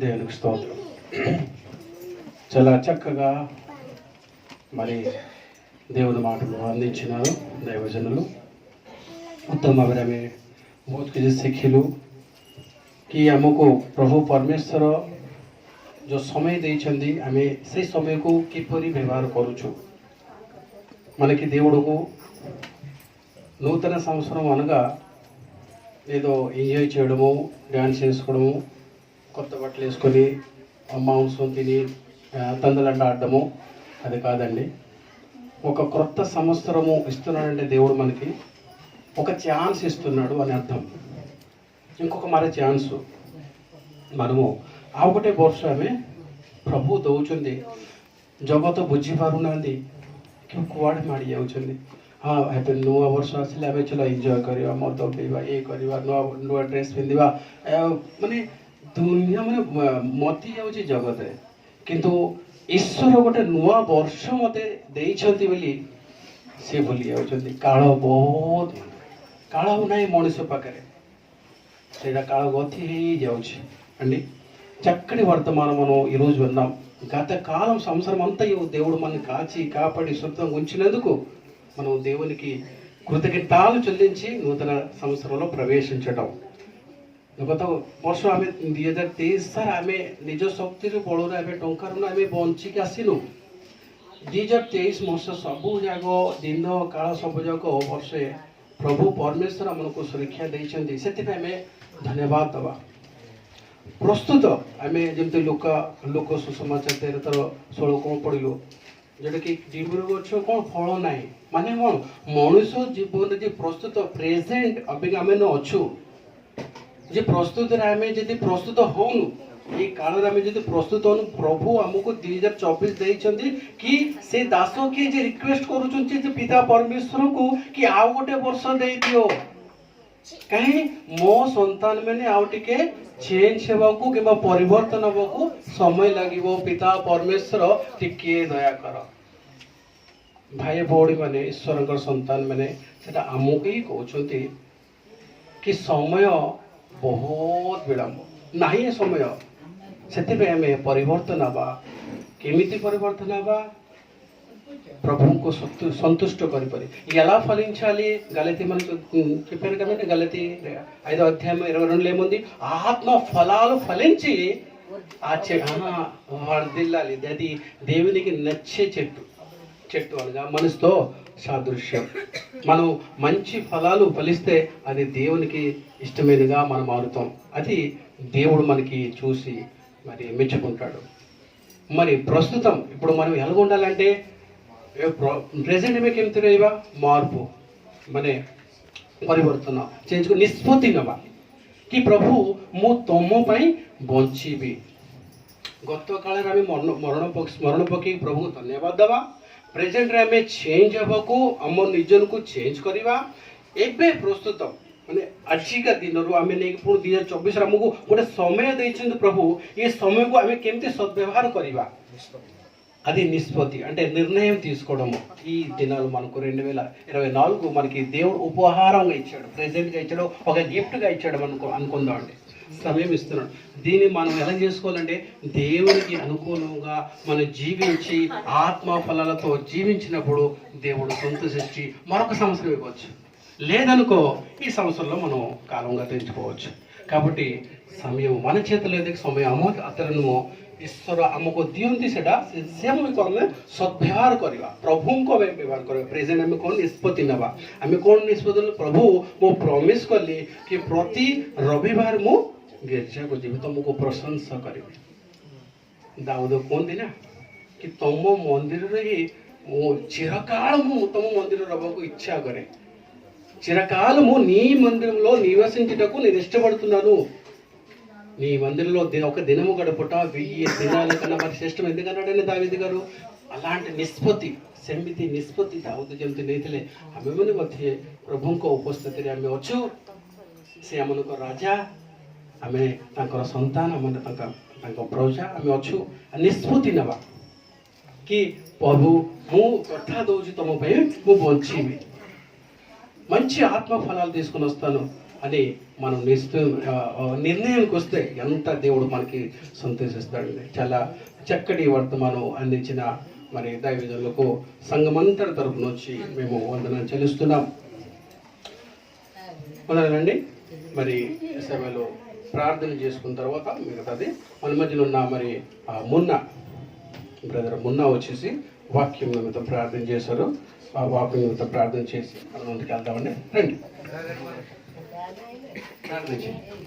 దేవునికి స్తోత్రం. చాలా చక్కగా మరి దేవుని మాటలు అందించినారు దైవజనులు. ఉత్తమ విరమే बहुत किसी కి कि ప్రభు పరమేశ్వర జో సమయ समय ఆమె సే సమయకు కిపరి को किपरी మనకి దేవుడుకు నూతన సంవత్సరం అనగా ఏదో ఎంజాయ్ చేయడము డ్యాన్స్ చేసుకోవడము కొత్త బట్టలు వేసుకొని మాంసం తిని ఆ, తందలంట ఆడడము అది కాదండి ఒక క్రొత్త సంవత్సరము ఇస్తున్నాడంటే దేవుడు మనకి ఒక ఛాన్స్ ఇస్తున్నాడు అని అర్థం ఇంకొక మరి ఛాన్స్ మనము ఆ ଗୋଟେ ବର୍ଷ ଆମେ ପ୍ରଭୁ ଦେଉଛନ୍ତି ଜଗତ ବୁଝିପାରୁନାହାନ୍ତି କି କୁଆଡ଼େ ମାଡ଼ି ଯାଉଛନ୍ତି ହଁ ଏବେ ନୂଆ ବର୍ଷ ଆସିଲେ ଆମେ ଚଲ ଏନ୍ଜୟ କରିବା ମଦ ପିଇବା ଇଏ କରିବା ନୂଆ ନୂଆ ଡ୍ରେସ୍ ପିନ୍ଧିବା ଆଉ ମାନେ ଦୁନିଆ ମାନେ ମ- ମତି ଯାଉଛି ଜଗତରେ କିନ୍ତୁ ଈଶ୍ୱର ଗୋଟେ ନୂଆ ବର୍ଷ ମୋତେ ଦେଇଛନ୍ତି ବୋଲି ସେ ଭୁଲି ଯାଉଛନ୍ତି କାଳ ବହୁତ కాళ ఉన్నాయి మనిషి పక్కనే లేదా కాళ గొత్తి ହେଇଯାଉଛି అండి చక్కటి వర్తమానం మనం ఈరోజు విన్నాం గత కాలం సంవత్సరం అంతా ఈ దేవుడు మనల్ని కాచి కాపాడి శుద్ధంగా ఉంచినందుకు మనం దేవునికి కృతజ్ఞతాలు చెల్లించి నూతన సంవత్సరంలో ప్రవేశించడం ଗତ ବର୍ଷ ଆମେ ଦୁଇ ହଜାର ତେଇଶ ସାର୍ ଆମେ ନିଜ ଶକ୍ତିରୁ ବଳରେ ଆମେ ଟଙ୍କାରୁ ଆମେ ବଞ୍ଚିକି ଆସିଲୁ ଦୁଇ ହଜାର ତେଇଶ ବର୍ଷ ସବୁ ଯାକ ଦିନ କାଳ ସବୁ ଯାକ ବର୍ଷେ ପ୍ରଭୁ ପରମେଶ୍ୱର ଆମକୁ ସୁରକ୍ଷା ଦେଇଛନ୍ତି ସେଥିପାଇଁ ଆମେ ଧନ୍ୟବାଦ ଦେବା ପ୍ରସ୍ତୁତ ଆମେ ଯେମିତି ଲୋକ ଲୋକ ସୁସମାଚାର ତେର ଥର ଷୋହଳ କ'ଣ ପଡ଼ିଲୁ ଯେଉଁଟାକି ଡିମ୍ବୁରୁ ଗଛ କ'ଣ ଫଳ ନାହିଁ ମାନେ କ'ଣ ମଣିଷ ଜୀବନରେ ଯେ ପ୍ରସ୍ତୁତ ପ୍ରେଜେଣ୍ଟ ଅବିକା ଆମେ ଅଛୁ। ଯେ ପ୍ରସ୍ତୁତରେ ଆମେ ଯଦି ପ୍ରସ୍ତୁତ ହଉନୁ ଏଇ କାଳରେ ଆମେ ଯଦି ପ୍ରସ୍ତୁତ ହଉନୁ ପ୍ରଭୁ ଆମକୁ ଦୁଇ ହଜାର ଚବିଶ ଦେଇଛନ୍ତି କି ସେ ଦାସ କିଏ ଯେ ରିକ୍ୱେଷ୍ଟ କରୁଛନ୍ତି ଯେ ପିତା ପରମେଶ୍ୱରଙ୍କୁ କି ଆଉ ଗୋଟେ ବର୍ଷ ଦେଇଦିଅ। କାହିଁ? ମୋ ସନ୍ତାନ ମାନେ ଆଉ ଟିକେ ଚେଞ୍ଜ ହେବାକୁ କିମ୍ବା ପରିବର୍ତ୍ତନ ହେବାକୁ ସମୟ ଲାଗିବ। ପିତା ପରମେଶ୍ୱର ଟିକେ ଦୟା କର। ଭାଇ ଭଉଣୀ ମାନେ ଈଶ୍ୱରଙ୍କର ସନ୍ତାନ ମାନେ ସେଟା ଆମକୁ ହିଁ କହୁଛନ୍ତି କି ସମୟ ବହୁତ ବିଳମ୍ବ ନାହିଁ ଏ ସମୟ ସେଥିପାଇଁ ଆମେ ପରିବର୍ତ୍ତନ ହେବା କେମିତି ପରିବର୍ତ୍ତନ ହେବା ప్రభువుకు సొత్తు- సంతుష్ట కొనిపరి ఎలా ఫలించాలి గలతి మనకు ఉమ్, చెప్పారు కదండి గలతి ఐదో అధ్యాయం ఇరవై రెండులో ఏముంది ఆత్మ ఫలాలు ఫలించి ఆ చె ఆ, వర్ధిల్లాలి అది దేవునికి నచ్చే చెట్టు చెట్టు అనగా మనసుతో సాదృశ్యం. మనం మంచి ఫలాలు ఫలిస్తే అది దేవునికి ఇష్టమైనగా మనం మారుతాం. అది దేవుడు మనకి చూసి మరి మెచ్చుకుంటాడు. మరి ప్రస్తుతం ఇప్పుడు మనం ఎలా ఉండాలంటే ప్రజెంట్ మీకు ఏం తెలియవా మార్పు. మనే పరివర్తన. చేయించుకు నిష్పత్తి ନେବା କି ପ୍ରଭୁ ମୁଁ ତୁମ గొప్ప ବଞ୍ଚିବି మరణ మరణ మరణ ମରଣ ପକ୍ଷୀ ପ୍ରଭୁଙ୍କୁ ପ୍ରେଜେଣ୍ଟରେ ଆମେ ଚେଞ୍ଜ ହେବାକୁ ଆମ ନିଜକୁ ଚେଞ୍ଜ କରିବା ଏବେ ପ୍ରସ୍ତୁତ ମାନେ ଆଜିକା ଦିନରୁ ଆମେ ନେଇକି ପୁଣି ଦୁଇ ହଜାର ଚବିଶରେ ଆମକୁ ଗୋଟେ ସମୟ ଦେଇଛନ୍ତି ପ୍ରଭୁ ଏ ସମୟକୁ ଆମେ କେମିତି ସଦ୍ବ୍ୟବହାର କରିବା అది నిష్పత్తి అంటే నిర్ణయం తీసుకోవడము ఈ దినాలు మనకు రెండు వేల ఇరవై నాలుగు మనకి దేవుడు ఉపహారంగా ఇచ్చాడు ప్రెజెంట్గా ఇచ్చాడు ఒక గిఫ్ట్గా ఇచ్చాడు అనుకో అనుకుందాం అండి సమయం ఇస్తున్నాడు దీన్ని మనం ఎలా చేసుకోవాలంటే దేవునికి అనుకూలంగా మనం జీవించి ఆత్మ ఫలాలతో జీవించినప్పుడు దేవుడు సంతోషించి మరొక సంవత్సరం ఇవ్వచ్చు లేదనుకో ఈ సంవత్సరంలో మనం కాలంగా తెంచుకోవచ్చు కాబట్టి ସମୟ మన చేతిలో ఏదైతే ସମୟ ଆମ ହାତରେ ନୁହଁ ଈଶ୍ୱର ଆମକୁ ଦିଅନ୍ତି ସେଟା ସେ- ସେ ଆମକୁ ଆମେ ସଦ୍ବ୍ୟବହାର କରିବା ପ୍ରଭୁଙ୍କୁ ଆମେ ବ୍ୟବହାର କରିବା ପ୍ରେଜେଣ୍ଟ ଆମେ କ'ଣ ନିଷ୍ପତ୍ତି ନେବା ଆମେ କ'ଣ ନିଷ୍ପତ୍ତି ନେଲେ ପ୍ରଭୁ ମୁଁ ପ୍ରମିସ୍ କଲି କି ପ୍ରତି ରବିବାର ମୁଁ ଗିର୍ଜାକୁ ଯିବି ତୁମକୁ ପ୍ରଶଂସା କରିବି ଦାଉଦ କୁହନ୍ତି ନା କି ତୁମ ମନ୍ଦିରରେ ହିଁ ମୁଁ చిరకాల ମୁଁ తమ మందిరం రవ్వకు ఇచ్చా కొరే చిరకాల మూ నీ మందిరంలో నివసించుటకు నేను ఇష్టపడుతున్నాను నీ మందిరంలో ఒక దినము గడపట వెయ్యి దినాల కన్నా మరి శ్రేష్టం ఎందుకన్నాడని దావేది గారు అలాంటి నిష్పత్తి ସେମିତି ନିଷ୍ପତ୍ତି ଦାଉଦ ଯେମିତି ନେଇଥିଲେ ଆମେମାନେ ମଧ୍ୟ ପ୍ରଭୁଙ୍କ ଉପସ୍ଥିତିରେ ଆମେ ଅଛୁ ସେ ଆମମାନଙ୍କ ରାଜା ଆମେ ତାଙ୍କର ସନ୍ତାନ ଆମେ ତାଙ୍କ ତାଙ୍କ ପ୍ରଜା ଆମେ ଅଛୁ ନିଷ୍ପତ୍ତି ନେବା କି ପ୍ରଭୁ ମୁଁ କଥା ଦଉଛି ତମ ପାଇଁ ମୁଁ ବଞ୍ଚିବି మంచి ఆత్మ ఫలాలు తీసుకుని వస్తాను అని మనం నిస్తూ ఆ, ఆ, నిర్ణయానికి వస్తే ఎంత దేవుడు మనకి సంతోషిస్తాడండి చాలా చక్కటి వర్తమానం అందించిన మరి దైవజనులకు సంఘమంతటి తరపు నుంచి మేము వందనం చెల్లిస్తున్నాం వందనండి మరి సభలో ప్రార్థన చేసుకున్న తర్వాత మిగతాది మన మధ్యలో ఉన్న మరి ఆ మున్న బ్రదర్ మున్న వచ్చేసి వాక్యం నిమిత్తం ప్రార్థన చేశారు. ఆ వాక్యం నిమిత్తం ప్రార్థన చేసి మనం ముందుకు వెళ్దామండి. రండి. ప్రార్థన చేయండి.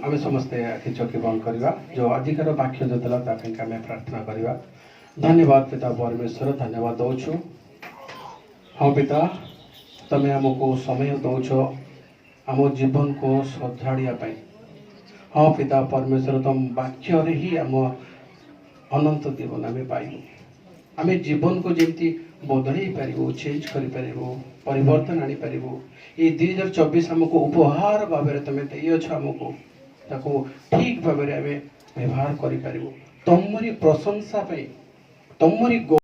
ଆମେ ସମସ୍ତେ ଆଖି ଚକି ବନ୍ଦ କରିବା ଯେଉଁ ଅଧିକାର ବାକ୍ୟ ଦେଉଥିଲା ତା ପାଇଁ ଆମେ ପ୍ରାର୍ଥନା କରିବା ଧନ୍ୟବାଦ ପିତା ପରମେଶ୍ୱର ଧନ୍ୟବାଦ ଦେଉଛୁ ହଁ ପିତା ତମେ ଆମକୁ ସମୟ ଦେଉଛ ଆମ ଜୀବନକୁ ସଜାଡ଼ିବା ପାଇଁ। ହଁ ପିତା ପରମେଶ୍ୱର ତମ ବାକ୍ୟରେ ହିଁ ଆମ ଅନନ୍ତ ଜୀବନ ଆମେ ପାଇବୁ। ଆମେ ଜୀବନକୁ ଯେମିତି ବଦଳେଇ ପାରିବୁ ଚେଞ୍ଜ କରିପାରିବୁ ପରିବର୍ତ୍ତନ ଆଣିପାରିବୁ। ଏଇ ଦୁଇ ହଜାର ଚବିଶ ଆମକୁ ଉପହାର ଭାବରେ ତମେ ଦେଇଅଛ ଆମକୁ। ତାକୁ ଠିକ୍ ଭାବରେ ଆମେ ବ୍ୟବହାର କରିପାରିବୁ। ତମରି ପ୍ରଶଂସା ପାଇଁ ତମରି